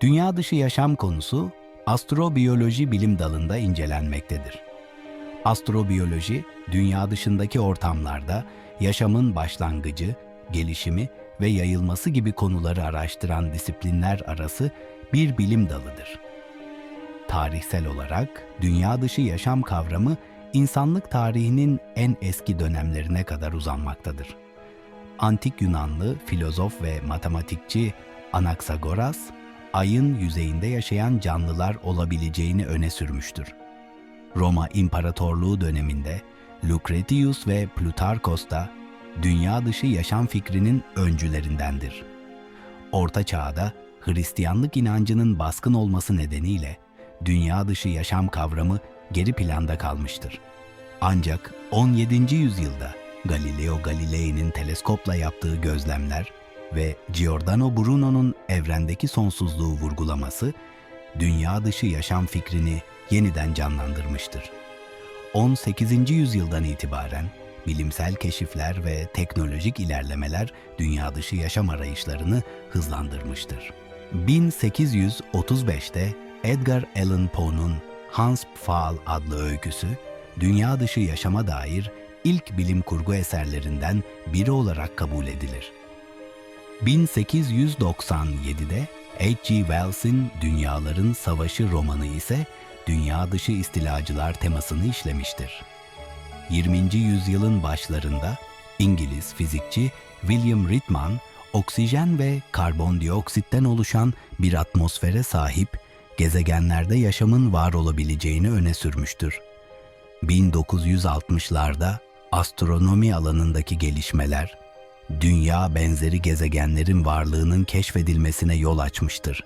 Dünya dışı yaşam konusu astrobiyoloji bilim dalında incelenmektedir. Astrobiyoloji, dünya dışındaki ortamlarda yaşamın başlangıcı, gelişimi ve yayılması gibi konuları araştıran disiplinler arası bir bilim dalıdır. Tarihsel olarak dünya dışı yaşam kavramı insanlık tarihinin en eski dönemlerine kadar uzanmaktadır. Antik Yunanlı filozof ve matematikçi Anaksagoras, ayın yüzeyinde yaşayan canlılar olabileceğini öne sürmüştür. Roma İmparatorluğu döneminde Lucretius ve Plutarkos da dünya dışı yaşam fikrinin öncülerindendir. Orta Çağ'da Hristiyanlık inancının baskın olması nedeniyle dünya dışı yaşam kavramı geri planda kalmıştır. Ancak 17. yüzyılda Galileo Galilei'nin teleskopla yaptığı gözlemler ve Giordano Bruno'nun evrendeki sonsuzluğu vurgulaması dünya dışı yaşam fikrini yeniden canlandırmıştır. 18. yüzyıldan itibaren bilimsel keşifler ve teknolojik ilerlemeler dünya dışı yaşam arayışlarını hızlandırmıştır. 1835'te Edgar Allan Poe'nun Hans Pfaall adlı öyküsü, dünya dışı yaşama dair ilk bilim kurgu eserlerinden biri olarak kabul edilir. 1897'de H.G. Wells'in Dünyaların Savaşı romanı ise dünya dışı istilacılar temasını işlemiştir. 20. yüzyılın başlarında İngiliz fizikçi William Ritman, oksijen ve karbondioksitten oluşan bir atmosfere sahip gezegenlerde yaşamın var olabileceğini öne sürmüştür. 1960'larda astronomi alanındaki gelişmeler, dünya benzeri gezegenlerin varlığının keşfedilmesine yol açmıştır.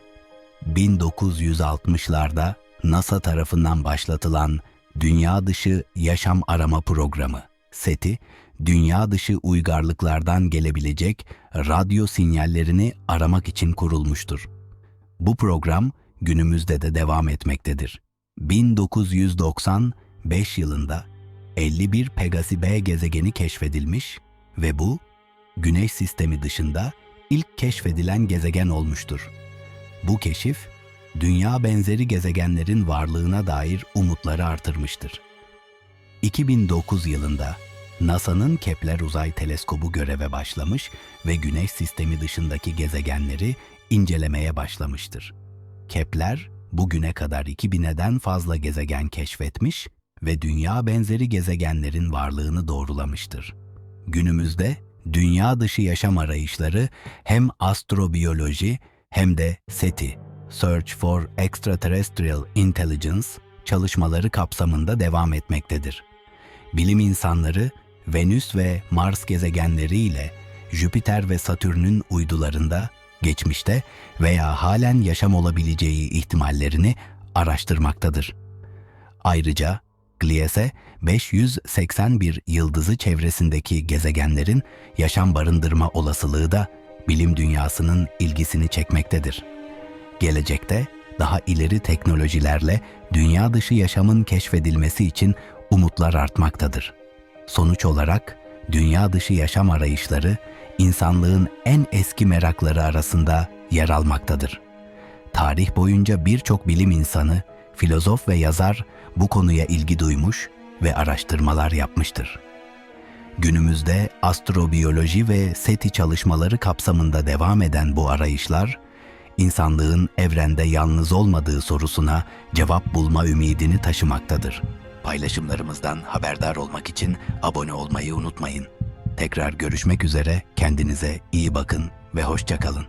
1960'larda NASA tarafından başlatılan Dünya Dışı Yaşam Arama Programı, SETI, dünya dışı uygarlıklardan gelebilecek radyo sinyallerini aramak için kurulmuştur. Bu program günümüzde de devam etmektedir. 1995 yılında 51 Pegasi B gezegeni keşfedilmiş ve bu Güneş sistemi dışında ilk keşfedilen gezegen olmuştur. Bu keşif dünya benzeri gezegenlerin varlığına dair umutları artırmıştır. 2009 yılında NASA'nın Kepler Uzay Teleskobu göreve başlamış ve Güneş sistemi dışındaki gezegenleri incelemeye başlamıştır. Kepler bugüne kadar 2000'den fazla gezegen keşfetmiş ve dünya benzeri gezegenlerin varlığını doğrulamıştır. Günümüzde dünya dışı yaşam arayışları hem astrobiyoloji hem de SETI, Search for Extraterrestrial Intelligence çalışmaları kapsamında devam etmektedir. Bilim insanları Venüs ve Mars gezegenleri ile Jüpiter ve Satürn'ün uydularında geçmişte veya halen yaşam olabileceği ihtimallerini araştırmaktadır. Ayrıca Gliese 581 yıldızı çevresindeki gezegenlerin yaşam barındırma olasılığı da bilim dünyasının ilgisini çekmektedir. Gelecekte daha ileri teknolojilerle dünya dışı yaşamın keşfedilmesi için umutlar artmaktadır. Sonuç olarak dünya dışı yaşam arayışları insanlığın en eski merakları arasında yer almaktadır. Tarih boyunca birçok bilim insanı, filozof ve yazar bu konuya ilgi duymuş ve araştırmalar yapmıştır. Günümüzde astrobiyoloji ve SETI çalışmaları kapsamında devam eden bu arayışlar, insanlığın evrende yalnız olmadığı sorusuna cevap bulma ümidini taşımaktadır. Paylaşımlarımızdan haberdar olmak için abone olmayı unutmayın. Tekrar görüşmek üzere, kendinize iyi bakın ve hoşça kalın.